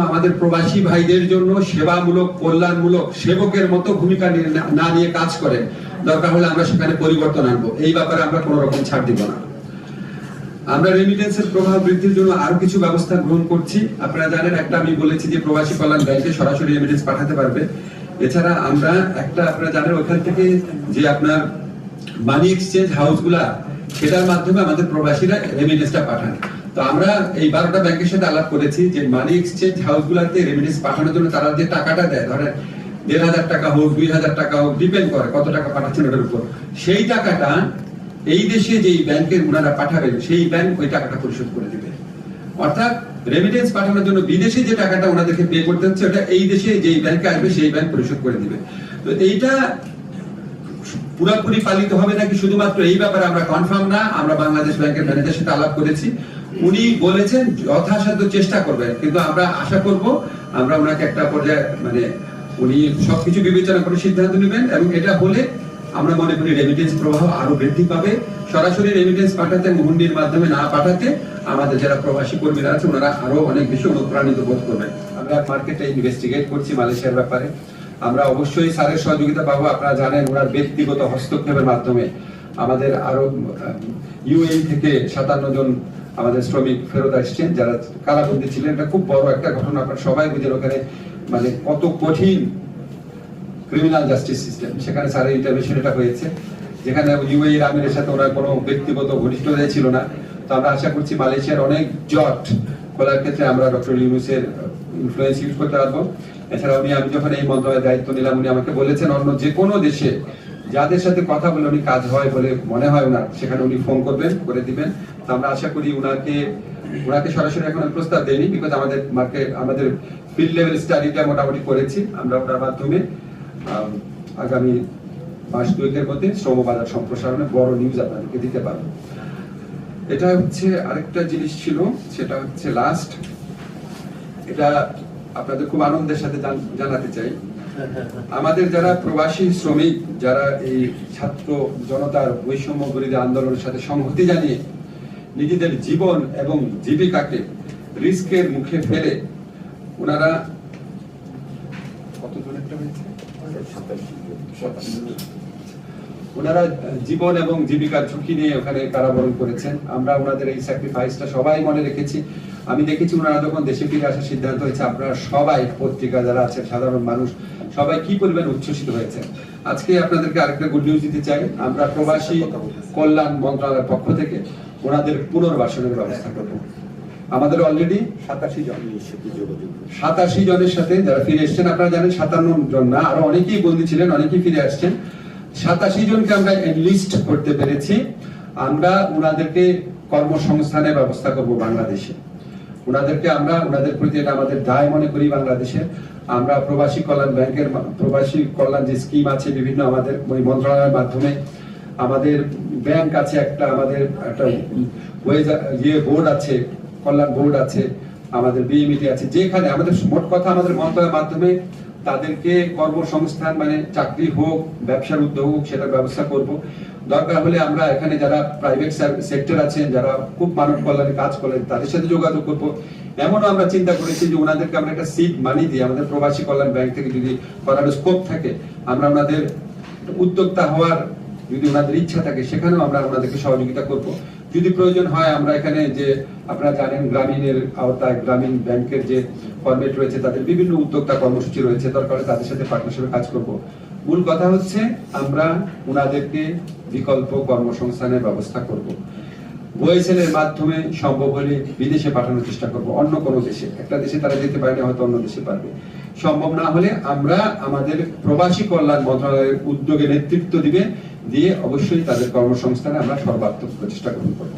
আমাদের প্রবাসী ভাইদের জন্য সেবামূলক, কল্যাণমূলক সেবকের মতো ভূমিকা না- নিয়ে কাজ করে, দরকার হলে আমরা সেখানে পরিবর্তন আনব। এই ব্যাপারে আমরা কোনো রকম ছাড় দিব না। আমরা রেমিটেন্সের প্রভাব বৃদ্ধির জন্য আরও কিছু ব্যবস্থা গ্রহণ করছি। আপনারা জানেন, একটা আমি বলেছি যে প্রবাসী কল্যাণ ব্যাংকে সরাসরি রেমিটেন্স পাঠাতে পারবে। এছাড়া আমরা একটা, আপনারা জানেন, ওখান থেকে যে আপনার মানি এক্সচেঞ্জ হাউসগুলা সেটার মাধ্যমে আমাদের প্রবাসীরা রেমিটেন্সটা পাঠান। আমরা এই বারোটা ব্যাংকের সাথে আলাপ করেছি যে মানি এক্সচেঞ্জ হাউসগুলাতে পাঠানোর জন্য তারা যে টাকাটা দেয়, ধরেন দেড় হাজার টাকা হোক, দুই হাজার টাকা হোক ডিপেন্ড করে কত টাকা পাঠাচ্ছেন ওটার উপর। সেই টাকাটা এই দেশে যেই ব্যাংকের ওনারা পাঠাবেন, সেই ব্যাংক ওই টাকাটা পরিশোধ করে অর্থাৎ পাঠানোর জন্য বিদেশে যে টাকাটা ওনাদেরকে পে করতে হচ্ছে, ওটা এই দেশে যেই ব্যাংকে আসবে, সেই ব্যাংক পরিশোধ করে দিবে। তো এইটা পুরোপুরি পালিত হবে নাকি? শুধুমাত্র এই ব্যাপারে আমরা কনফার্ম না। আমরা বাংলাদেশ ব্যাংকের ম্যানেজার সাথে আলাপ করেছি। উনি বলেছেন, যথাসাধ্য চেষ্টা করবেন। কিন্তু আমরা আশা করব, আমরা ওনাকে একটা পর্যায়ে মানে উনি সবকিছু বিবেচনা করে সিদ্ধান্ত নেবেন এবং এটা হলে আমরা মনে করি রেমিটেন্স প্রবাহ আরও বৃদ্ধি পাবে। সরাসরি রেমিটেন্স পাঠাতে মুহুন্ডির মাধ্যমে না পাঠাতে আমাদের যারা প্রবাসী কর্মীরা আছে, ওনারা আরও অনেক বেশি অনুপ্রাণিত বোধ করবেন। আমরা মার্কেটে ইনভেস্টিগেট করছি মালয়েশিয়ার ব্যাপারে। আমরা অবশ্যই স্যারের সহযোগিতা পাবো। আপনারা জানেন, ওনার ব্যক্তিগত হস্তক্ষেপের মাধ্যমে আমাদের আরও ইউএই থেকে সাতান্ন জন আমাদের শ্রমিক ফেরত আসছেন, যারা কারাবন্দী ছিলেন। এটা খুব বড় একটা ঘটনা, আপনারা সবাই বুঝেন ওখানে মানে কত কঠিন ক্রিমিনাল জাস্টিস সিস্টেম সেখানে স্যারের ইন্টারভেনশন এটা হয়েছে। যেখানে ইউএই আমিরের সাথে ওনার কোনো ব্যক্তিগত ঘনিষ্ঠতা ছিল না। তো আমরা আশা করছি মালয়েশিয়ার অনেক জট খোলার ক্ষেত্রে আমরা ডক্টর ইউনুসের ইনফ্লুয়েন্স ইউজ করতে পারব। এছাড়া উনি, আমি যখন এই মন্ত্রণালয়ের দায়িত্ব নিলাম, উনি আমাকে বলেছেন অন্য যে কোনো দেশে যাদের সাথে কথা বলে উনি কাজ হয় বলে মনে হয় ওনার, সেখানে উনি ফোন করবেন, করে দিবেন। তো আমরা আশা করি ওনাকে ওনাকে সরাসরি এখন প্রস্তাব দেয়নি বিকজ আমাদের মার্কেট আমাদের ফিল্ড লেভেল স্টাডিটা মোটামুটি করেছি আমরা ওটার মাধ্যমে। আগামী মাস দুয়েকের মধ্যে শ্রম বাজার সম্প্রসারণে বড় নিউজ আপনাদেরকে দিতে পারব। এটা হচ্ছে আরেকটা জিনিস ছিল, সেটা হচ্ছে লাস্ট এটা আপনাদের খুব আনন্দের সাথে জান- জানাতে চাই। আমাদের যারা প্রবাসী শ্রমিক, যারা এই ছাত্র জনতার বৈষম্য বিরোধী আন্দোলনের সাথে সংহতি জানিয়ে নিজেদের জীবন এবং জীবিকাকে রিস্কের মুখে ফেলে, ওনারা কতজন একটা হয়েছে? ওনারা জীবন এবং জীবিকার ঝুঁকি নিয়ে ওখানে কারাবরণ করেছেন। আমরা ওনাদের এই স্যাক্রিফাইসটা সবাই মনে রেখেছি। আমি দেখেছি ওনারা যখন দেশে ফিরে আসার সিদ্ধান্ত হয়েছে আপনারা সবাই পত্রিকা যারা আছেন সাধারণ মানুষ সবাই কি পরিমাণ উচ্ছ্বসিত হয়েছে আজকে আপনাদেরকে আরেকটা গুড নিউজ দিতে চাই। আমরা প্রবাসী কল্যাণ মন্ত্রণালয়ের পক্ষ থেকে ওনাদের পুনর্বাসনের ব্যবস্থা করব। আমাদের অলরেডি সাতাশি জন সাতাশি জনের সাথে যারা ফিরে এসছেন আপনারা জানেন সাতান্ন জন না আরও অনেকেই বন্দী ছিলেন অনেকেই ফিরে আসছেন। সাতাশি জনকে আমরা লিস্ট করতে পেরেছি। আমরা ওনাদেরকে কর্মসংস্থানের ব্যবস্থা করব বাংলাদেশে। ওনাদেরকে আমরা ওনাদের প্রতি এটা আমাদের দায় মনে করি বাংলাদেশে। আমরা প্রবাসী কল্যাণ ব্যাংকের প্রবাসী কল্যাণ যে স্কিম আছে বিভিন্ন আমাদের ওই মন্ত্রণালয়ের মাধ্যমে, আমাদের ব্যাংক আছে একটা, আমাদের একটা ইয়ে বোর্ড আছে, কল্যাণ বোর্ড আছে, আমাদের বিএমইটি আছে, যেখানে আমাদের মোট কথা আমাদের মন্ত্রণালয়ের মাধ্যমে তাদেরকে কর্মসংস্থান মানে চাকরি হোক, ব্যবসার উদ্যোগ হোক, সেটার ব্যবস্থা করব। দরকার হলে আমরা এখানে যারা প্রাইভেট সেক্টর আছেন, যারা খুব মানব কল্যাণে কাজ করেন, তাদের সাথে যোগাযোগ করব। এমনও আমরা চিন্তা করেছি যে ওনাদেরকে আমরা একটা সিট মানি দিই আমাদের প্রবাসী কল্যাণ ব্যাংক থেকে যদি করার স্কোপ থাকে, আমরা ওনাদের উদ্যোক্তা হওয়ার যদি ওনাদের ইচ্ছা থাকে, সেখানেও আমরা ওনাদেরকে সহযোগিতা করব। যদি প্রয়োজন হয়, আমরা এখানে যে আপনারা জানেন, গ্রামীণের আওতায়, গ্রামীণ ব্যাংকের যে ফরমেট রয়েছে, তাদের বিভিন্ন উদ্যোক্তা কর্মসূচি রয়েছে দরকার তাদের সাথে পার্টনারশিপে কাজ করব। মূল কথা হচ্ছে, আমরা ওনাদেরকে বিকল্প কর্মসংস্থানের ব্যবস্থা করব। ওয়েসেল মাধ্যমে সম্ভব হলে বিদেশে পাঠানোর চেষ্টা করব, অন্য কোনো দেশে। একটা দেশে তারা যেতে পারে হয়তো অন্য দেশে পারবে। সম্ভব না হলে আমরা আমাদের প্রবাসী কল্যাণ মন্ত্রণালয়ের উদ্যোগে নেতৃত্ব দিবে। দিয়ে অবশ্যই তাদের কর্মসংস্থানে আমরা সর্বাত্মক প্রচেষ্টা গ্রহণ করব।